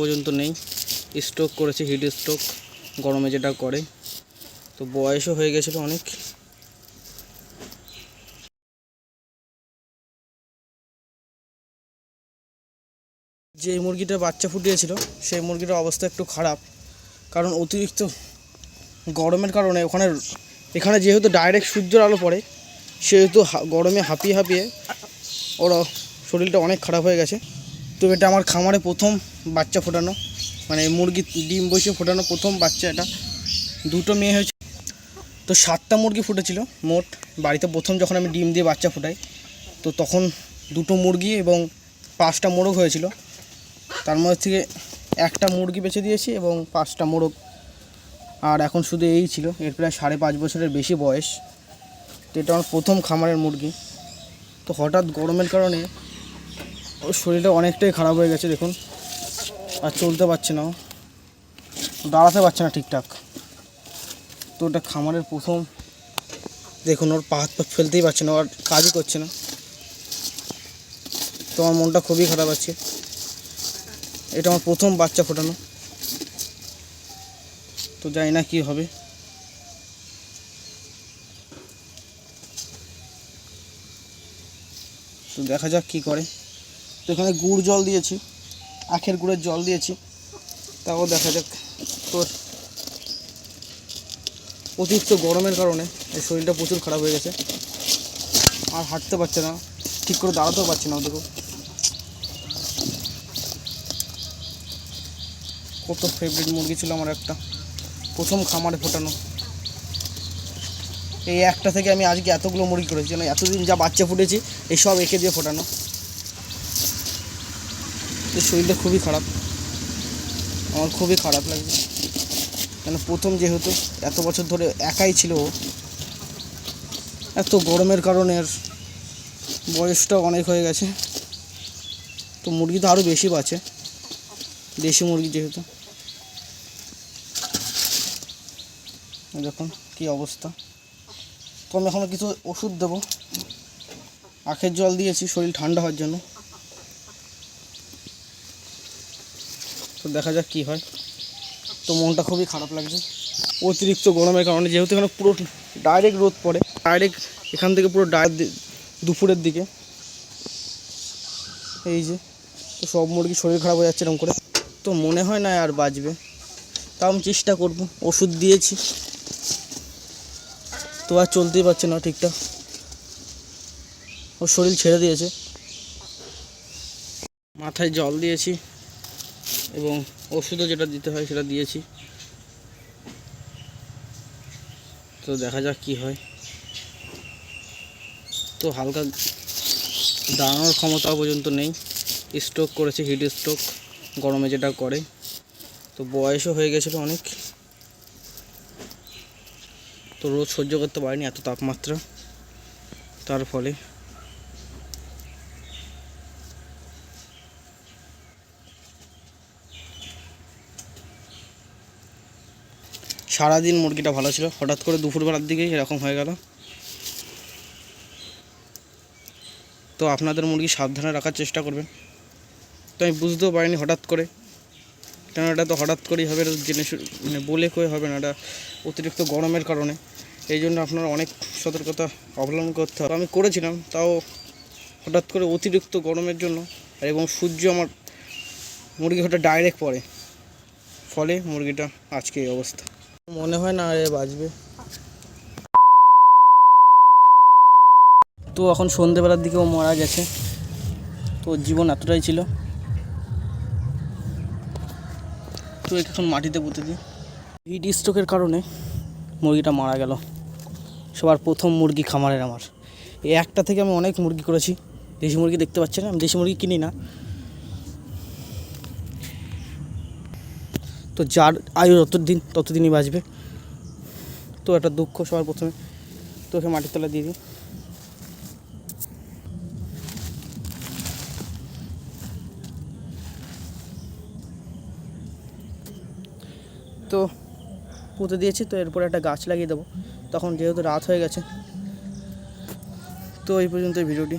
পর্যন্ত নেই। স্ট্রোক করেছে হিট স্ট্রোক গরমে যেটা করে। তো বয়সও হয়ে গেছিল অনেক। যে মুরগিটা বাচ্চা ফুটিয়েছিল, সেই মুরগিটার অবস্থা একটু খারাপ। কারণ অতিরিক্ত গরমের কারণে ওখানে, এখানে যেহেতু ডাইরেক্ট সূর্যের আলো পড়ে, সেহেতু গরমে হাঁপিয়ে হাঁপিয়ে ওরা শরীরটা অনেক খারাপ হয়ে গেছে। তো এটা আমার খামারে প্রথম বাচ্চা ফোটানো। মানে মুরগি ডিম বসে ফোটানো প্রথম বাচ্চা এটা। দুটো মেয়ে হয়েছে। তো সাতটা মুরগি ফুটেছিল মোট। বাড়িতে প্রথম যখন আমি ডিম দিয়ে বাচ্চা ফোটাই, তো তখন দুটো মুরগি এবং পাঁচটা মোরগ হয়েছিল। তার মধ্যে থেকে একটা মুরগি বেছে দিয়েছি এবং পাঁচটা মোরগ। আর এখন শুধু এই ছিল। এর প্রায় সাড়ে পাঁচ বছরের বেশি বয়স। তো এটা আমার প্রথম খামারের মুরগি। তো হঠাৎ গরমের কারণে শরীরটা অনেকটাই খারাপ হয়ে গেছে, দেখুন। আর চলতে পারছে না দাঁড়াতে পারছে না ঠিকঠাক। তো ওটা খামারের প্রথম। দেখুন, ওর পা হাত পা ফেলতেই পারছে না আর কাজই করছে না। তো আমার মনটা খুবই খারাপ আছে। এটা আমার প্রথম বাচ্চা ফোটানো। তো জানি না কি হবে। তো দেখা যাক কি করে। তো এখানে গুড় জল দিয়েছি, আখের গুড়ের জল দিয়েছি। তাও দেখা যাক তোর অতিরিক্ত গরমের কারণে এই শরীরটা প্রচুর খারাপ হয়ে গেছে। আর হাঁটতে পারছে না, ঠিক করে দাঁড়াতেও পারছে না দেখো কত ফেভারিট মুরগি ছিল আমার একটা, প্রথম খামারে ফোটানো। এই একটা থেকে আমি আজকে এতগুলো মুরগি করেছি এতদিন যা বাচ্চা ফুটেছি, এই সব এঁকে দিয়ে ফোটানো। শরীরটা খুবই খারাপ। আমার খুবই খারাপ লাগছে। কেন প্রথম যেহেতু এত বছর ধরে একাই ছিল এত গরমের কারণে বয়সটা অনেক হয়ে গেছে। তো মুরগি তো আরও বেশি বাঁচে, দেশি মুরগি যেহেতু। দেখুন কী অবস্থা। তো আমি এখনও কিছু ওষুধ দেবো। আখের জল দিয়েছি, শরীর ঠান্ডা হওয়ার জন্য। তো দেখা যাক কী হয়। তো মনটা খুবই খারাপ লাগছে। অতিরিক্ত গরমের কারণে যেহেতু এখানে পুরো ডাইরেক্ট রোদ পড়ে ডাইরেক্ট এখান থেকে পুরো দুপুরের দিকে। এই যে, তো সব মুরগি শরীর খারাপ হয়ে যাচ্ছে এরকম করে। তো মনে হয় না আর বাঁচবে। তাও আমি চেষ্টা করব, ওষুধ দিয়েছি। তো আর চলতেই পারছে না ঠিকঠাক। ওর শরীর ছেড়ে দিয়েছে। মাথায় জল দিয়েছি। এবং ওষুধও যেটা দিতে হয় সেটা দিয়েছি। তো দেখা যাক কি হয়। তো হালকা দাঁড়ানোর ক্ষমতা পর্যন্ত নেই। স্ট্রোক করেছে হিট স্ট্রোক গরমে যেটা করে। তো বয়সও হয়ে গেছিল অনেক। তো রোজ সহ্য করতে পারিনি এত তাপমাত্রা। তার ফলে সারাদিন মুরগিটা ভালো ছিল। হঠাৎ করে দুপুরবেলার দিকে এরকম হয়ে গেল। তো আপনাদের মুরগি সাবধানে রাখার চেষ্টা করবেন। তো আমি বুঝতেও পারিনি হঠাৎ করে। কেন এটা তো হঠাৎ করেই হবে, এটা তো জেনে মানে বলে কয়ে হবে না, এটা অতিরিক্ত গরমের কারণে। এই জন্য আপনারা অনেক সতর্কতা অবলম্বন করতে হবে। আমি করেছিলাম, তাও হঠাৎ করে অতিরিক্ত গরমের জন্য। এবং সূর্য আমার মুরগি ওটা ডাইরেক্ট পড়ে। ফলে মুরগিটা আজকে এই অবস্থা। মনে হয় না এ বাঁচবে তো এখন সন্ধেবেলার দিকেও মারা গেছে। তো জীবন এতটাই ছিল। তো এখন মাটিতে পুঁতে দিই। হিট স্ট্রোকের কারণে মুরগিটা মারা গেল। সবার প্রথম মুরগি খামারের আমার। এই একটা থেকে আমি অনেক মুরগি করেছি। দেশি মুরগি দেখতে পাচ্ছেন? আমি দেশি মুরগি কিনি না। তো যার আয়ু যতদিন, ততদিনই বাঁচবে। তো একটা দুঃখ সবার প্রথমে। তো ওকে মাটির তলা দিয়ে দিই। তো পুঁতে দিয়েছি, তো এরপরে একটা গাছ লাগিয়ে দেবো। তখন যেহেতু রাত হয়ে গেছে, তো এই পর্যন্ত ভিডিওটি।